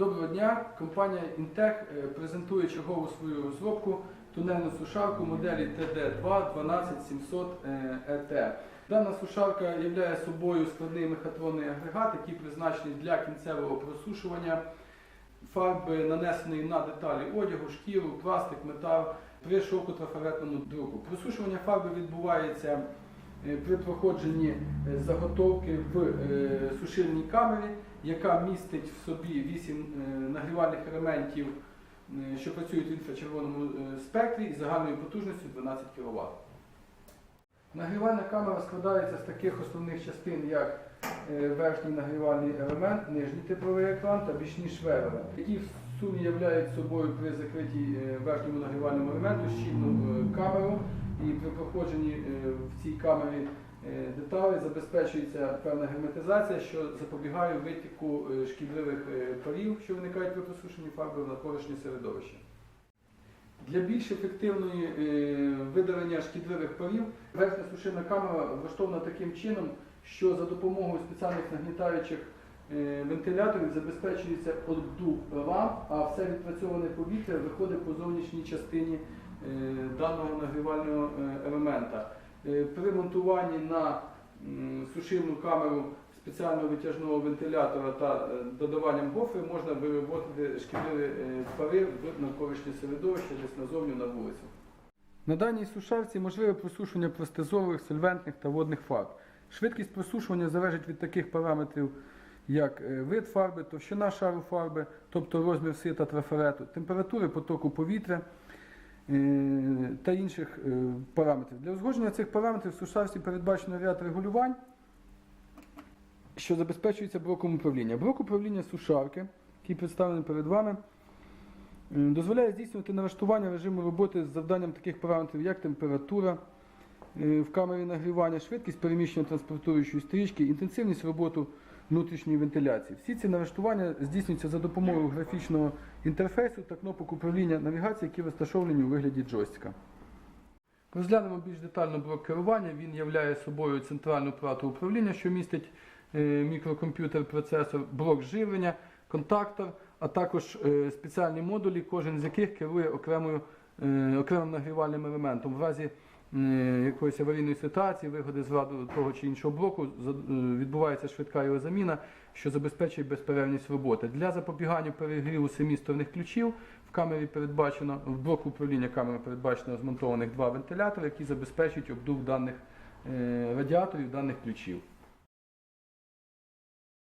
Доброго дня! Компанія Інтех е, презентує чергову свою розробку тунельну сушарку моделі TD2 12700 ET. Дана сушарка є собою складний мехатронний агрегат, який призначений для кінцевого просушування фарби, нанесеної на деталі одягу, шкіру, пластик, метал при шовкотрафаретному друку. Просушування фарби відбувається е, при проходженні е, заготовки в е, сушильній камері, яка містить в собі 8 нагрівальних елементів, е, що працюють в інфрачервоному е, спектрі і загальною потужністю 12 кВт. Нагрівальна камера складається з таких основних частин, як е, верхній нагрівальний елемент, нижній тепловий екран та бічні швелери, які в сумі являють собою при закритій е, верхньому нагрівальному елементу щільну е, камеру, і при проходженні е, в цій камері е, деталей забезпечується певна герметизація, що запобігає витіку е, шкідливих парів, що виникають при просушенні фарби в навколишнє середовище. Для більш ефективної видалення шкідливих парів верхня сушильна камера влаштована таким чином, що за допомогою спеціальних нагнітаючих вентиляторів забезпечується обдув ламп, а все відпрацьоване повітря виходить по зовнішній частині даного нагрівального е, елемента. Е, При монтуванні на сушильну камеру спеціального витяжного вентилятора та е, додаванням гофри можна виводити шкідливі е, пари в навколишнє середовище десь назовні на вулицю. На даній сушарці можливе просушування простизових, сольвентних та водних фарб. Швидкість просушування залежить від таких параметрів, як е, вид фарби, товщина шару фарби, тобто розмір сита трафарету, температури потоку повітря е, та інших е, параметрів. Для узгодження цих параметрів в сушарці передбачено ряд регулювань, що забезпечується блоком управління. Блок управління сушарки, який представлений перед вами, е, дозволяє здійснювати налаштування режиму роботи з завданням таких параметрів, як температура е, в камері нагрівання, швидкість переміщення транспортуючої стрічки, інтенсивність роботи внутрішньої вентиляції. Всі ці налаштування здійснюються за допомогою графічного інтерфейсу та кнопок управління навігації, які розташовані у вигляді джойстика. Розглянемо більш детально блок керування. Він являє собою центральну плату управління, що містить е, мікрокомп'ютер, процесор, блок живлення, контактор, а також е, спеціальні модулі, кожен з яких керує окремою, е, окремим нагрівальним елементом. В разі якоїсь аварійної ситуації, вигоди з ладу того чи іншого блоку, е, відбувається швидка його заміна, що забезпечує безперервність роботи. Для запобігання перегріву семісторних ключів в камері передбачено, в блоку управління камери передбачено змонтованих два вентилятори, які забезпечують обдув даних е, радіаторів, даних ключів.